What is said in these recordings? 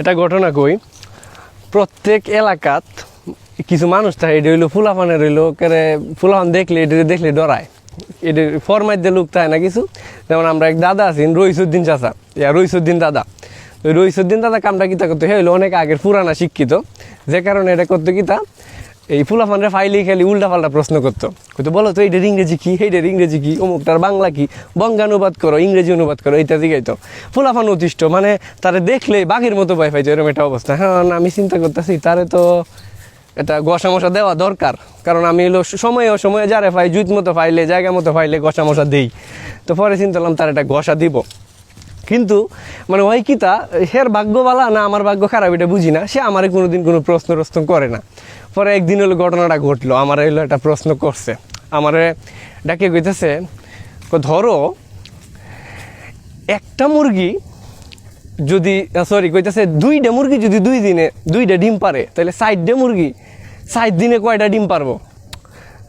এটা ঘটনা কই? প্রত্যেক এলাকাত কিছু মানুষ থাকে, এটা হইল ফুলাফানে রইল কেরে ফুলাফান দেখলে, এটা দেখলে ডরায়। এটা ফরমাইট দিয়ে লোক থাকে না কিছু। যেমন আমরা এক দাদা আছেন রইসুদ্দিন চাচা। ইয়া, রইসুদ্দিন দাদা। রইসুদ্দিন দাদা কামটা কিতা করতে? হইল অনেক আগের পুরানা শিক্ষিত। যে কারণে এটা করতে কিতা এই ফুলাফানরে ফাইলি খালি উল্টা পাল্টা প্রশ্ন করতো। কিন্তু বলো তো এইটার ইংরেজি কি? এইটার ইংরেজি কি? অমুকটার বাংলা কি? বঙ্গানুবাদ করো, ইংরেজি অনুবাদ করো, এইটা দিকেই তো ফুলাফান অতিষ্ঠ মানে তারে দেখলে বাঘের মতো ভয় পাইছে এরকম একটা অবস্থা। হ্যাঁ আমি চিন্তা করতেছি, তারে তো এটা গসা মশা দেওয়া দরকার। কারণ আমি হলো সময়ে সময়ে যারে পাই, জুত মতো ফাইলে জায়গা মতো ফাইলে গসা মশা দেই। তো পরে চিন্তা করলাম, তার একটা গসা দিব। কিন্তু মানে ওই কিতা হের ভাগ্যবালা না আমার ভাগ্য খারাপ, এটা বুঝি না। সে আমারে কোনোদিন কোনো প্রশ্ন প্রশ্ন করে না। পরে একদিন হলো ঘটনাটা ঘটলো, আমার হলো একটা প্রশ্ন করছে। আমারে ডাকে কইতেছে ধরো, একটা মুরগি যদি সরি কইতেছে দুইটা মুরগি যদি দুই দিনে, দুইটা ডিম পারে তাহলে সাইডটা মুরগি সাইড দিনে কয়টা ডিম পারব?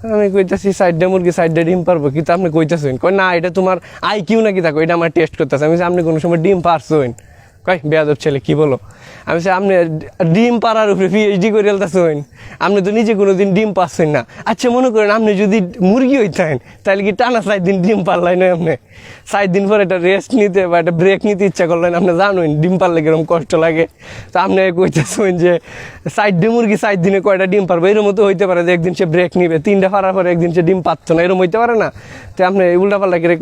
আমি কইতাছি, সাইডে মুরগি, সাইডে ডিম পারব কিন্তু আপনি কইতাছেন। কই না, এটা তোমার আই কিউ নাকি থাকো, এটা আমার টেস্ট করতেছে। আমি আপনি কোনো সময় ডিম পারছেন? কয়, বেয়াদব ছেলে, কি বলো? আমি বলছি, আপনি ডিম পাড়ার উপরে পিএইচডি করে এলতেছেন আপনি তো নিজে কোনো দিন ডিম পাচ্ছেন না। আচ্ছা মনে করেন আপনি যদি মুরগি হইতেন তাহলে কি টানা সাত দিন ডিম পারলাই না আপনি সাত দিন পর একটা রেস্ট নিতে বা একটা ব্রেক নিতে ইচ্ছা করলেন আপনি জানেন ডিম পারলে কীরকম কষ্ট লাগে। তো আপনি কইতেছেন যে সাইড মুরগি সাইড দিনে কয়টা ডিম পারবে এরকম তো হইতে পারে যে একদিন সে ব্রেক নিবে তিনটা পারার পরে একদিন সে ডিম পাচ্ছে না এরকম হইতে পারে না? তো আপনি উল্টা পাল্টা করে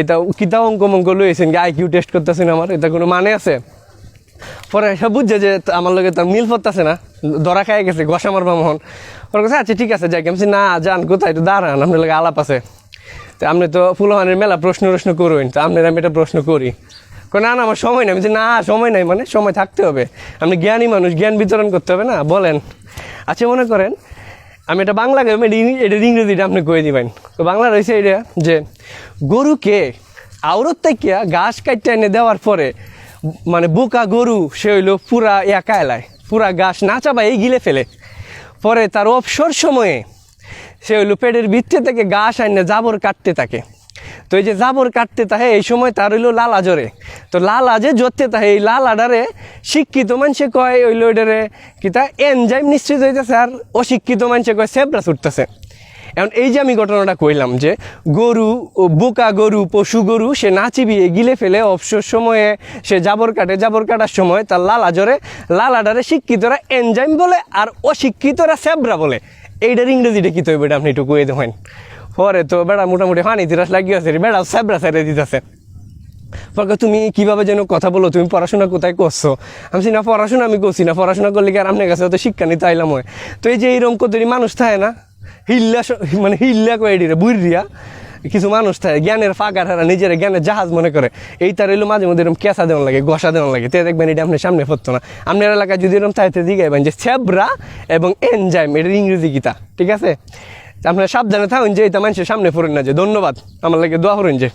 এটা কিতা অঙ্ক মঙ্ক লইয়েছেন আইকিউ টেস্ট করতেছেন আমার এটা কোনো মানে আছে? পরে সব বুঝছে যে আমার লগে তার মিল পড়তেছে না, ধরা খাই গেছে গসা মারবা মোহন। ওর কাছে আচ্ছা ঠিক আছে যাই আমি না, যান, কোথায়? একটু দাঁড়ান, আপনার লগে আলাপ আছে। তো আপনি তো ফুলহানের মেলা প্রশ্ন প্রশ্ন করবেন তো আপনার আমি একটা প্রশ্ন করি। না না, আমার সময় নাই। আমি না, সময় নাই মানে সময় থাকতে হবে। আপনি জ্ঞানী মানুষ, জ্ঞান বিতরণ করতে হবে না? বলেন। আচ্ছা মনে করেন, আমি এটা বাংলা গাইম এটা ইংরেজিটা আপনি কয়ে দিবেন। তো বাংলা রয়েছে এটা যে, গরুকে আউরত থেকে ঘাস কাটতে এনে দেওয়ার পরে মানে বোকা গরু, সে হইল পুরা একা এলায় পুরা গাছ না চাবা এই গিলে ফেলে। পরে তার অবসর সময়ে সে হইল পেটের ভিত্তি থেকে ঘাস আইনে জাবর কাটতে থাকে। তো এই যে জাবর কাটতে থাকে, এই সময় তার হইল লালা জরে তো লালা যে জরতে থাকে, এই লালাডারে শিক্ষিত মানুষে কয় হইল ওইটারে কি তা এনজাইম নিশ্চিত হইতেছে আর অশিক্ষিত মানুষে কয় সেবরা ছুটতেছে। এখন এই যে আমি ঘটনাটা কইলাম যে গরু বোকা গরু, পশু গরু, সে না চিবিয়ে গিলে ফেলে অবসর সময়ে, সে জাবর কাটে, জাবর কাটার সময় তার লালা জরে লালাডারে শিক্ষিতরা এনজাইম বলে আর অশিক্ষিতরা সেবরা বলে। এইটার ইংরেজিটা কি তৈবে এটা আপনি একটু কয়ে দেবেন পরে তো বেড়া মোটামুটি হানি তিরাস লাগিয়ে আছে বেড়া সেবরা ছেড়ে দিতেছে। পরে তুমি কীভাবে যেন কথা বলো, তুমি পড়াশোনা কোথায় করছ? আমি না, পড়াশোনা আমি করছি না, পড়াশোনা করলে কি আর আপনার কাছে অত শিক্ষা নিতে আইলাম হয়? তো এই যে এইরকম কতটি মানুষ থাকে না হিল্লা মানে হিল্লা কয়ে এডিরে বুড়িয়া কিছু মানুষ থাকে, জ্ঞানের ফাঁকা হারা নিজের জ্ঞানের জাহাজ মনে করে, এই তার এলো মাঝে মধ্যে এরকম কেঁচা দেওয়ান লাগে গসা দেওয়ান লাগে। তে দেখবেন এটা আপনার সামনে পড়তো না। আপনার এলাকায় যদি এরকম চাইতে দিগাইবেন যে সেবরা এবং এনজাইম এটার ইংরেজি গীতা, ঠিক আছে? আপনার সাবধানে থাকুন যে এটা মানুষের সামনে পড়েন না যে, ধন্যবাদ, আমার লাগে দোয়া করেন যে।